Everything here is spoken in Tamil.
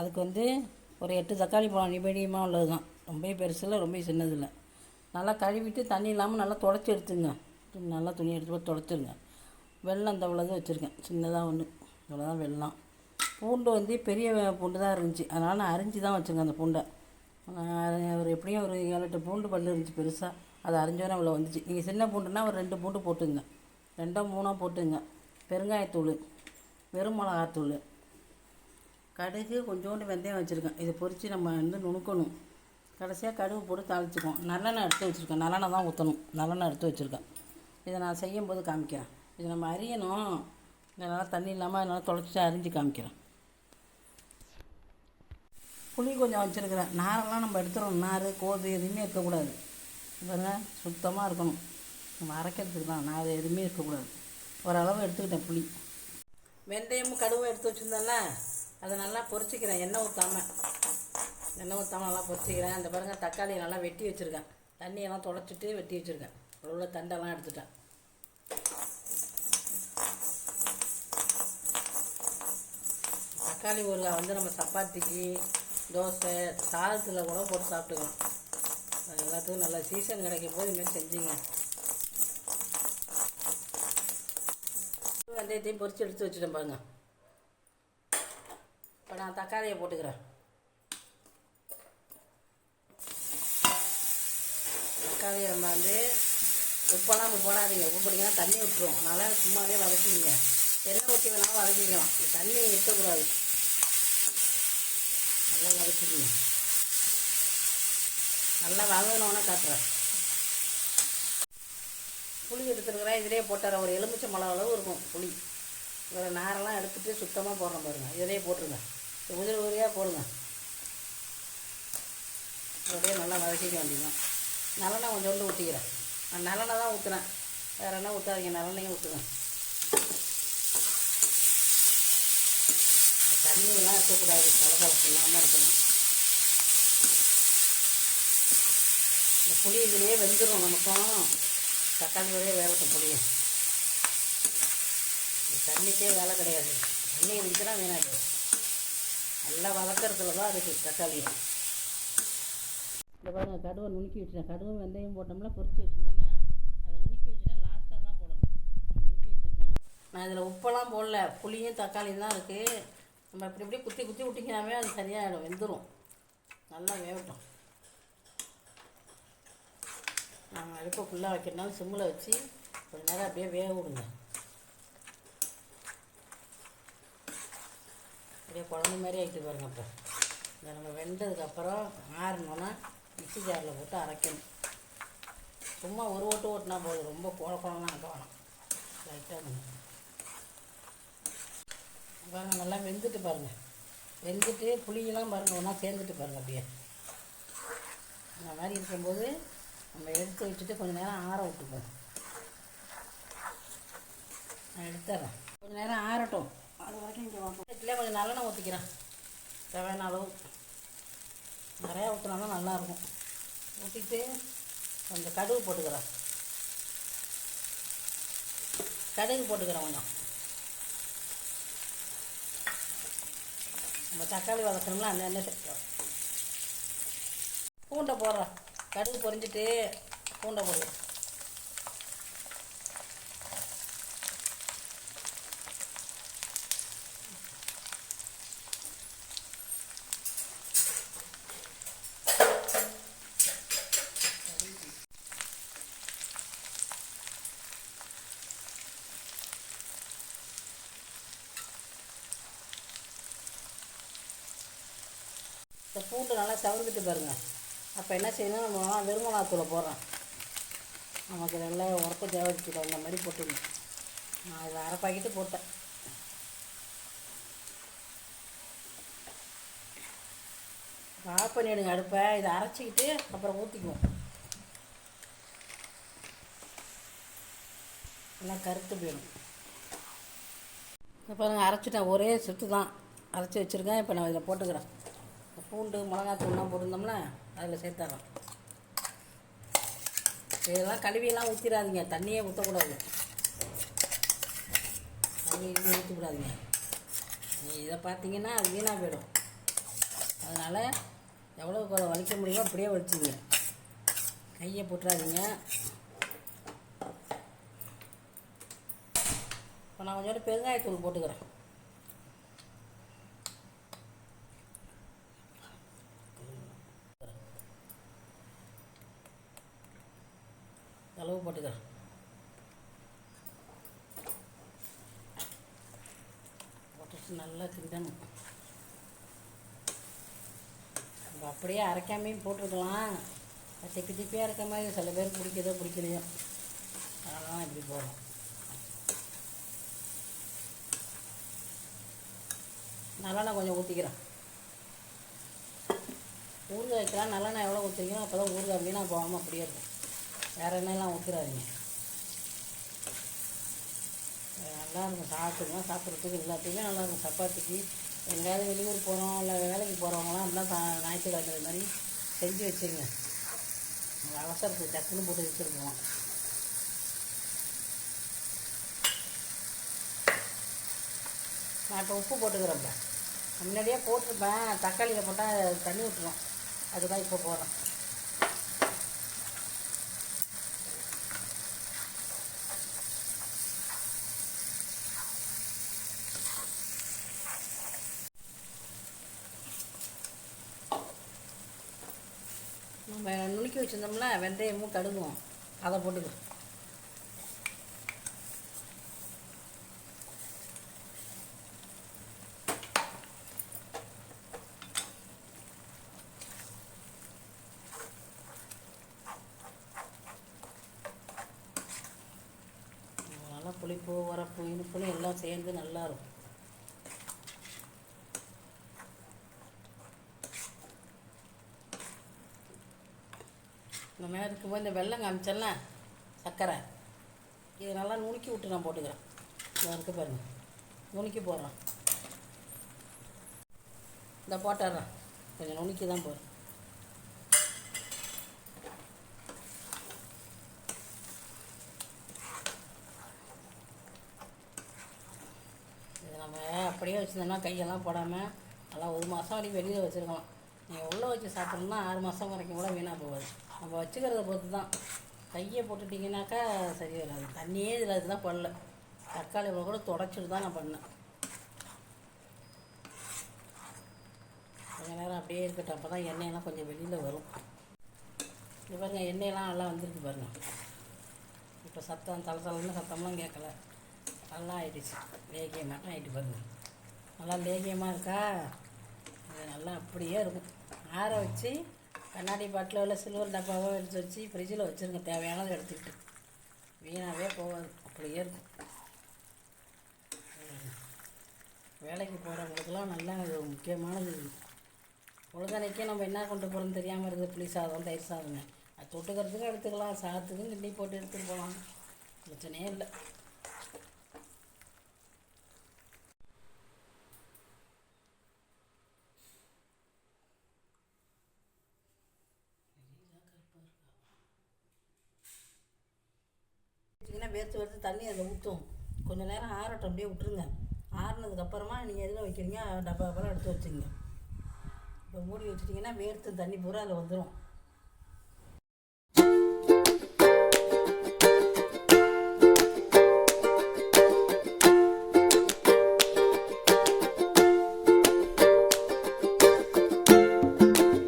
அதுக்கு வந்து ஒரு எட்டு தக்காளி பழம் மீடியமாக உள்ளது தான் ரொம்ப பெருசில் ரொம்ப சின்னது நல்லா கழுவிட்டு தண்ணி இல்லாமல் நல்லா தொடச்சி எடுத்துங்க. துணி நல்லா துணி எடுத்து போய் தொடச்சிருங்க. வெள்ளம் இந்த இவ்வளோது வச்சுருக்கேன். சின்னதாக ஒன்று இவ்வளோதான் வெல்லம் பூண்டு வந்து பெரிய பூண்டு தான் இருந்துச்சு. அதனால் நான் அரிஞ்சு தான் வச்சுருக்கேன் அந்த பூண்டை. நான் ஒரு எப்படியும் ஒரு ஏழு எட்டு பூண்டு பல்லு இருந்துச்சு பெருசாக அது அரிஞ்சோன்னே இவ்வளோ வந்துச்சு. நீங்கள் சின்ன பூண்டுனா ஒரு ரெண்டு பூண்டு போட்டுங்க. ரெண்டோ மூணோ போட்டுங்க. பெருங்காயத்தூள் வெறும் மிளகாத்தூள் கடுகு கொஞ்சோண்டு வெந்தயம் வச்சுருக்கேன். இதை பொறித்து நம்ம வந்து நுணுக்கணும். கடைசியாக கடுகு போட்டு தாளிச்சுக்குவோம். நல்லெண்ணெய் எடுத்து வச்சுருக்கேன். நல்லெண்ணெய் தான் ஊற்றணும் நல்லெண்ணெய் எடுத்து வச்சுருக்கேன். இதை நான் செய்யும்போது காமிக்கிறேன். இதை நம்ம அரியணும். இதனால் தண்ணி இல்லாமல் அதனால் தொலைச்சி அரிஞ்சு காமிக்கிறேன். புளி கொஞ்சம் வச்சுருக்கிறேன். நாரெல்லாம் நம்ம எடுத்துடணும் நார் கோது எதுவுமே இருக்கக்கூடாது. இதெல்லாம் சுத்தமாக இருக்கணும். நம்ம அரைக்கிறதுக்கு தான் நார் எதுவுமே இருக்கக்கூடாது. ஓரளவு எடுத்துக்கிட்டேன் புளி. வெந்தயமும் கடுவும் எடுத்து வச்சுருந்தேன்ல? அதை நல்லா பொரிச்சிக்கிறேன். எண்ணெய் ஊற்றாமல் எண்ணெய் ஊற்றாம நல்லா பொரிச்சிக்கிறேன். அந்த பாருங்கள் தக்காளியை நல்லா வெட்டி வச்சுருக்கேன். தண்ணியெல்லாம் தொடச்சிட்டு வெட்டி வச்சுருக்கேன். உள்ள தண்டெல்லாம் எடுத்துட்டேன். தக்காளி ஊறுகாய் வந்து நம்ம சப்பாத்திக்கு தோசை சாதத்தில் கூட போட்டு சாப்பிட்டுக்கலாம். அது எல்லாத்துக்கும் நல்ல சீசன் கிடைக்கும் போது இதுமாரி செஞ்சுங்க. வெந்தயத்தையும் பொரிச்சு எடுத்து வச்சுட்டேன் பாருங்கள் நான் தக்காளியை போட்டுக்கிறேன். தக்காளியை நம்ம வந்து உப்பெல்லாம் இப்போ போடாதீங்க. உப்பு போட்டிங்கன்னா தண்ணி விட்டுரும். அதனால் சும்மாவே வதக்கிங்க எண்ணெய் ஊற்றி வேணாலும் வதக்கிக்கலாம். தண்ணி இருக்கக்கூடாது நல்லா வதக்கிங்க நல்லா வதங்கினோன்னே காட்டுறேன். புளி எடுத்துருக்குறேன். இதிலே போட்டுறேன். ஒரு எலுமிச்சை மழை அளவு இருக்கும் புளி. இதில் நாரெல்லாம் எடுத்துட்டு சுத்தமாக போடுறேன் பாருங்கள் இதிலே போட்டுருங்க. உதிரி உதிரியாக போடுங்க. அப்படியே நல்லா வதக்கிக்க வேண்டியதான் நல்லெண்ணெய் கொஞ்சோண்டு ஊற்றிக்கிறேன் நான் நல்லெண்ணெய் தான் ஊற்றுனேன் வேறு என்ன ஊற்றாதீங்க நல்லெண்ணையும் ஊற்றுங்க தண்ணியெல்லாம் இருக்கக்கூடாது. கலகலப்பு இல்லாமல் இருக்கணும். இந்த புளி இதுலேயே வெந்துடும் நமக்கும். தக்காளி வரையே வேகட்டும் புளியை. தண்ணிக்கே வேலை கிடையாது. தண்ணி இருந்துச்சுன்னா வீணாது நல்லா வளர்க்குறதுல தான் இருக்குது தக்காளி இந்த பாருங்க கடுவை நுணுக்கி வச்சுட்டேன். கடுவை வெந்தயம் போட்டோம்னா பொரிச்சு வச்சுருந்தேன்னா அதை நுணுக்கி வச்சுட்டேன் லாஸ்ட்டாக தான் போடணும். நான் நுணுக்கி வச்சுருக்கேன். நான் இதில் உப்பெல்லாம் போடல. புளியும் தக்காளியும் தான் இருக்குது நம்ம இப்படி இப்படி குத்தி குத்தி விட்டிங்கனாவே அது சரியாயிடும் வெந்துடும் நல்லா வேகட்டும். நாங்கள் அடுப்பை ஃபுல்லாக வைக்கிறனால சிம்மில் வச்சு கொஞ்ச நேரம் அப்படியே வேக விடுங்க. அப்படியே குழம்பு மாதிரி ஆகிட்டு பாருங்க அப்போ இந்த நம்ம வெந்ததுக்கப்புறம் ஆறணுன்னா மிக்ஸி ஜாரில் போட்டு அரைக்கணும். சும்மா ஒரு ஓட்டு ஓட்டினா போதும். ரொம்ப குழ குழம்புலாம் ஆக்க வேணாம். லைட்டாக பாருங்க நல்லா வெந்துட்டு பாருங்கள் வெந்துட்டு புளியெல்லாம் பாருங்கள் ஒன்றா சேர்ந்துட்டு பாருங்கள் அப்படியே. இந்த மாதிரி இருக்கும்போது நம்ம எடுத்து வச்சுட்டு கொஞ்சம் நேரம் ஆற விட்டுப்போம் நான் எடுத்துறேன். கொஞ்சம் நேரம் ஆறட்டும். அது வரைக்கும் இங்கே வாங்க கொஞ்சம் நல்லெண்ணெய் ஊற்றிக்கிறேன் தேவையான அளவு நிறையா ஊற்றினாலும் நல்லாயிருக்கும் ஊற்றிட்டு கொஞ்சம் கடுகு போட்டுக்கிறேன். கடுகு போட்டுக்கிறேன் கொஞ்சம். நம்ம தக்காளி வதக்கணும்ல அந்த எண்ணெய் சேர்த்துக்கிறோம் பூண்டை போடுறேன். கடுகு பொரிஞ்சிட்டு பூண்டை போடுறேன். இப்போ பூண்டு நல்லா சவந்துட்டு பாருங்கள் அப்போ என்ன செய்யணும் நம்ம வெறுமலாத்தூளை போடுறோம் நமக்கு நல்லா உரப்பு தேவைக்கு அந்த மாதிரி போட்டுக்கணும். நான் இதை அரை பாக்கெட்டு போட்டேன். ஆஃப் பண்ணிவிடுங்க அடுப்பை. இதை அரைச்சிக்கிட்டு அப்புறம் ஊற்றிக்குவோம் நல்லா கருத்து போயிடும். இப்போ பாருங்கள் அரைச்சிட்டேன். ஒரே சுற்று தான். அரைச்சி வச்சுருக்கேன். இப்போ நான் இதில் போட்டுக்கிறேன். பூண்டு மிளகாத்தூள்லாம் போட்டிருந்தோம்னா அதில் சேர்த்துறோம். இதெல்லாம் கழுவியெல்லாம் ஊற்றிடாதீங்க தண்ணியே ஊற்றக்கூடாது தண்ணி எதுவும் ஊற்றக்கூடாதீங்க இதை பார்த்தீங்கன்னா அது வீணாக போயிடும். அதனால் எவ்வளோ வலிக்க முடியுமோ அப்படியே வலிச்சுங்க. கையை போட்டுறாதீங்க. இப்போ நான் கொஞ்சோண்டு பெருங்காயத்தூள் போட்டுக்கிறேன். அளவு போட்டுக்கிறேன் போட்டுட்டு நல்லா கிண்டணும் நம்ம அப்படியே அரைக்காமையும் போட்டிருக்கலாம் திப்பி திப்பியாக இருக்க மாதிரி சில பேருக்கு பிடிக்குதோ பிடிக்கலையோ. அதெல்லாம் இப்படி போகிறோம் நல்லெண்ணெய் கொஞ்சம் ஊற்றிக்கிறேன் ஊறுகாய் வைக்கலாம். நல்லெண்ணெய் எவ்வளோ ஊற்றிக்கிறோம் அப்போ தான் ஊறுகாய் வீணாக போகாமல் அப்படியே இருக்கும். வேறு எண்ணெயெல்லாம் ஊற்றிடாதீங்க நல்லா இருக்கும் சாப்பிட்றதுக்கு எல்லாத்துக்குமே நல்லா இருக்கும். சப்பாத்திக்கு எங்கேயாவது வெளியூர் போகிறோம் இல்லை வேலைக்கு போகிறவங்களாம் இருந்தால் சா ஞாயிற்றுக்கிழமை மாதிரி செஞ்சு வச்சுருங்க. அவசரத்துக்கு டக்குன்னு போட்டு வச்சுருக்கோம் நான் இப்போ உப்பு போட்டுக்கிறேன்ப்பா. முன்னாடியே போட்டிருப்பேன். தக்காளியில் போட்டால் தண்ணி விட்டுரும் அதுதான் இப்போ போடுறேன். நம்ம நுணுக்கி வச்சுருந்தோம்ல வெந்தயமும் கடுகும். அதை போட்டுக்கலாம் புளிப்பு உரப்பு இனிப்புன்னு எல்லாம் சேர்ந்து நல்லா இந்த மேலே இருக்கும்போது இந்த வெள்ளம் காமிச்சல சர்க்கரை. இதை நல்லா நுணுக்கி விட்டு நான் போட்டுக்கிறேன். இதை இருக்க பாருங்கள் நுணுக்கி போடுறேன். இந்த போட்டுடுறேன் கொஞ்சம் நுணுக்கி தான் போகிறேன் இது நம்ம அப்படியே வச்சுருந்தோம்னா கையெல்லாம் போடாமல் நல்லா ஒரு மாதம் வரைக்கும் வெளியில் வச்சுருக்கலாம். நீங்கள் உள்ளே வச்சு சாப்பிட்ணுன்னா ஆறு மாதம் வரைக்கும் கூட வீணாக போகாது. நம்ம வச்சுக்கிறத பொறுத்து தான் கையை போட்டுட்டிங்கனாக்கா சரி வராது. தண்ணியே இதில் இதுதான் பண்ணல. தக்காளி கூட தொடச்சிட்டு தான் நான் பண்ணேன். கொஞ்ச நேரம் அப்படியே இருக்கட்டும். அப்போ தான் எண்ணெயெல்லாம் கொஞ்சம் வெளியில் வரும். இது பாருங்க எண்ணெயெல்லாம் நல்லா வந்துருக்கு பாருங்கள் இப்போ சத்தம் தலை தலைன்னு சத்தம்லாம் கேட்கல. நல்லா ஆயிடுச்சு. லேகியமாக ஆகிட்டு பாருங்க. நல்லா லேகியமாக இருக்கா? இது நல்லா அப்படியே இருக்கும். ஆற வச்சு கண்ணாடி பாட்டில் உள்ள சில்வர் டப்பாவோ எடுத்து வச்சு ஃப்ரிட்ஜில் வச்சுருங்க. தேவையானதை எடுத்துக்கிட்டு. வீணாகவே போகாது. அப்படியே இருக்கும். வேலைக்கு போகிறவங்களுக்குலாம் நல்லா இது முக்கியமானது. பொழுதனைக்கே நம்ம என்ன கொண்டு போகிறோம்னு தெரியாமல் இருக்குது. புளி சாதம் தயிர் சாதம். அது தொட்டுக்கிறதுக்கும் எடுத்துக்கலாம். சாதத்துக்கும் கிண்டி போட்டு எடுத்துகிட்டு போகலாம். பிரச்சனையே இல்லை. வேர்த்து வேர்த்து தண்ணி அதில் ஊற்றும் கொஞ்சம் நேரம் ஆறட்டும் அப்படியே விட்டுருங்க. ஆறுனதுக்கப்புறமா நீங்கள் எதில் வைக்கிறீங்க? டப்பா டப்பாலாம் எடுத்து வச்சுங்க இப்போ மூடி வச்சுட்டிங்கன்னா வேர்த்து தண்ணி பூரா அதில் வந்துடும்